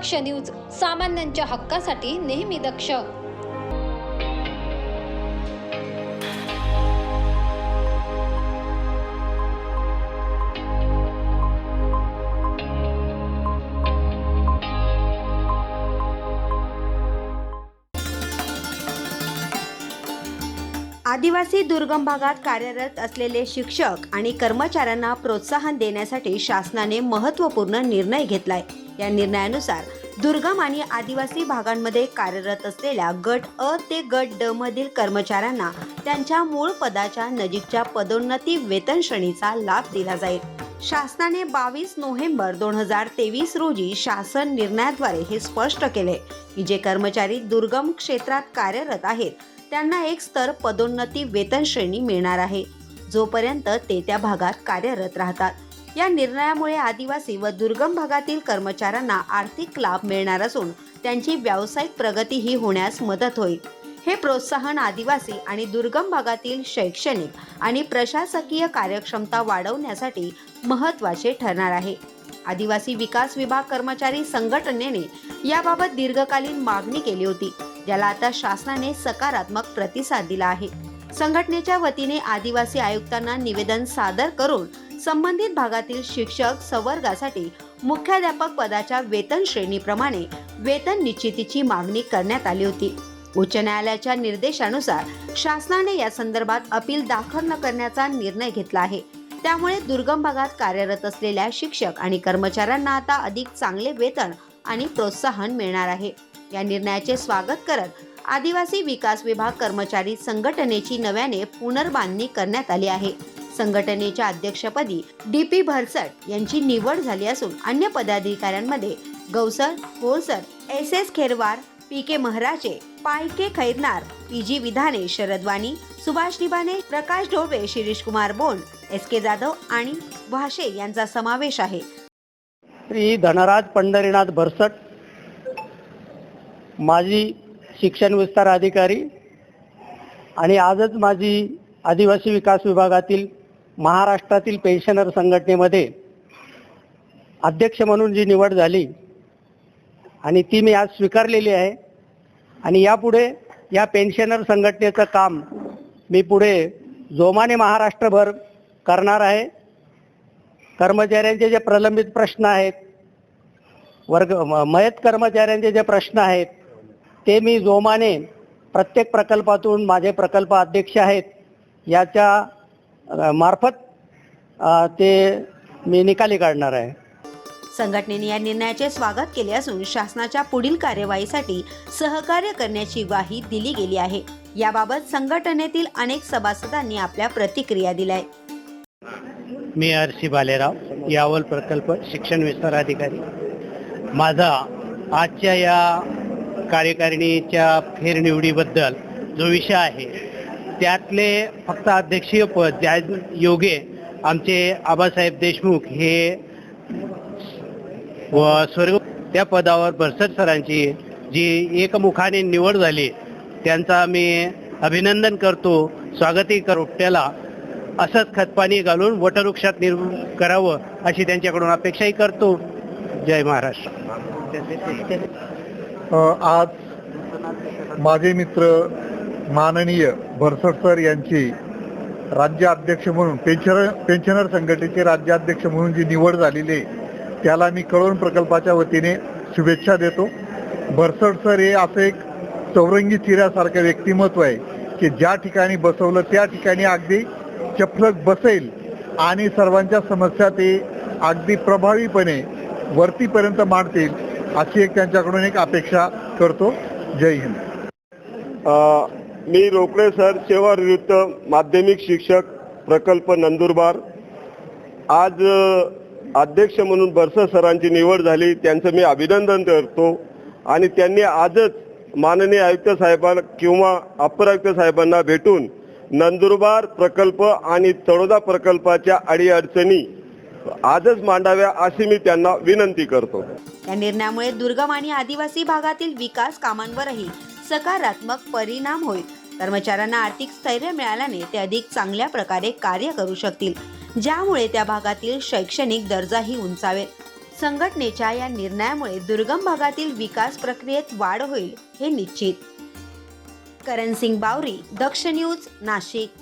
दक्ष news सामान्यांच्या हक्कासाठी नेहमी दक्ष. आदिवासी दुर्गम भागात कार्यरत असलेले शिक्षक आणि कर्मचाऱ्यांना प्रोत्साहन देण्यासाठी शासनाने महत्त्वपूर्ण निर्णय घेतलाय. या निर्णयानुसार दुर्गम आणि आदिवासी भागांमध्ये कार्यरत असलेल्या गट अ ते गट ड मधील कर्मचाऱ्यांना त्यांच्या मूळ पदाच्या नजीकच्या पदोन्नती वेतन श्रेणीचा लाभ दिला जाईल. शासनाने बावीस नोव्हेंबर दोन हजार तेवीस रोजी शासन निर्णयाद्वारे हे स्पष्ट केले की जे कर्मचारी दुर्गम क्षेत्रात कार्यरत आहेत त्यांना एक स्तर पदोन्नती वेतन श्रेणी मिळणार आहे. जोपर्यंत ते त्या भागात कार्यरत राहतात या निर्णयामुळे आदिवासी व दुर्गम भागातील कर्मचाऱ्यांना आर्थिक लाभ मिळणार असून त्यांची व्यावसायिक प्रगतीही होण्यास मदत होईल. हे प्रोत्साहन आदिवासी आणि दुर्गम भागातील शैक्षणिक आणि प्रशासकीय कार्यक्षमता वाढवण्यासाठी महत्त्वाचे ठरणार आहे. आदिवासी विकास विभाग कर्मचारी संघटनेने याबाबत दीर्घकालीन मागणी केली होती ज्याला आता शासनाने सकारात्मक प्रतिसाद दिला आहे. संघटनेच्या वतीने आदिवासी आयुक्तांना निवेदन सादर करून संबंधित भागातील शिक्षक संवर्गासाठी मुख्याध्यापक पदाच्या वेतन श्रेणीप्रमाणे वेतन निश्चितीची मागणी करण्यात आली होती. उच्च न्यायालयाच्या निर्देशानुसार शासनाने या संदर्भात अपील दाखल न करण्याचा निर्णय घेतला आहे. त्यामुळे दुर्गम भागात कार्यरत असलेल्या शिक्षक आणि कर्मचाऱ्यांना आता अधिक चांगले वेतन आणि प्रोत्साहन मिळणार आहे. या निर्णयाचे स्वागत करत आदिवासी विकास विभाग कर्मचारी संघटनेची नव्याने पुनर्बांधणी करण्यात आली आहे. संघटनेच्या अध्यक्षपदी डी पी भरसट यांची निवड झाली असून अन्य पदाधिकाऱ्यांमध्ये Gausar Holsar S S Kherwar P K Maharaje Payake Khairnar P जी विधाने शरद वाणी सुभाष निबाने प्रकाश ढोबे शिरीष कुमार बोंड एस के जाधव आणि भाषे यांचा समावेश आहे. श्री धनराज पंढरीनाथ भरसट माजी शिक्षण विस्तार अधिकारी आणि आजच माझी आदिवासी विकास विभागातील महाराष्ट्रातील पेन्शनर संघटनेमध्ये अध्यक्ष म्हणून जी निवड झाली आणि ती मी आज स्वीकारलेली आहे. आणि यापुढे या पेन्शनर संघटनेचं काम मी पुढे जोमाने महाराष्ट्रभर करणार आहे. कर्मचाऱ्यांचे जे प्रलंबित प्रश्न आहेत वर्ग म- मयत कर्मचाऱ्यांचे जे प्रश्न आहेत ते मी जोमाने प्रत्येक प्रकल्पातून माझे प्रकल्प अध्यक्ष आहेत याच्या मार्फत ते मी निकाली काढणार आहे. संघटनेने या निर्णयाचे स्वागत केले असून शासनाच्या पुढील कार्यवाहीसाठी सहकार्य करण्याची ग्वाही दिली गेली आहे. याबाबत संघटनेतील अनेक सभासदांनी आपल्या प्रतिक्रिया दिल्या. आहेत मी हर्षी बालेराव यावल प्रकल्प शिक्षण विस्तार अधिकारी. माझा आजच्या या कार्यकारिणीच्या फेरनिवडीबद्दल जो विषय आहे त्यातले फक्त अध्यक्षीय पद ज्या योगे आमचे आबासाहेब देशमुख हे व स्वर्ग त्या पदावर भरसट सरांची जी एकमुखाने निवड झाली त्यांचा मी अभिनंदन करतो स्वागतही करू त्याला. असंच खतपाणी घालून वटवृक्षात निर् करावं अशी त्यांच्याकडून अपेक्षाही करतो. जय महाराष्ट्र. आज माझे मित्र माननीय भरसट सर यांची राज्याध्यक्ष म्हणून पेन्शनर पेन्शनर संघटनेचे राज्याध्यक्ष म्हणून जी निवड झालेली आहे त्याला मी कळवण प्रकल्पाच्या वतीने शुभेच्छा देतो. भरसट सर हे असं एक चौरंगी चिऱ्यासारखं व्यक्तिमत्व आहे की ज्या ठिकाणी बसवलं त्या ठिकाणी अगदी चपलक बसेल आणि सर्वांच्या समस्या ते अगदी प्रभावीपणे वरतीपर्यंत मांडतील अशी एक त्यांच्याकडून एक अपेक्षा करतो. जय हिंद. मी रोकडे सर सेवानिवृत्त माध्यमिक शिक्षक प्रकल्प नंदुरबार. आज अध्यक्ष म्हणून बरस सरांची निवड झाली. त्यांचं मी अभिनंदन करतो. आणि त्यांनी आजच माननीय आयुक्त साहेबांना किंवा अप्पर आयुक्त साहेबांना भेटून नंदुरबार प्रकल्प आणि तळोदा प्रकल्पाच्या अडीअडचणी आजच मांडाव्या अशी मी त्यांना विनंती करतो. या निर्णयामुळे दुर्गम आणि आदिवासी भागातील विकास कामांवरही सकारात्मक परिणाम होईल. कर्मचाऱ्यांना आर्थिक स्थैर्य मिळाल्याने ते अधिक चांगल्या प्रकारे कार्य करू शकतील. ज्यामुळे त्या भागातील शैक्षणिक दर्जाही उंचावेल. संघटनेच्या या निर्णयामुळे दुर्गम भागातील विकास प्रक्रियेत वाढ होईल हे निश्चित. करण सिंग बावरी दक्ष न्यूज नाशिक.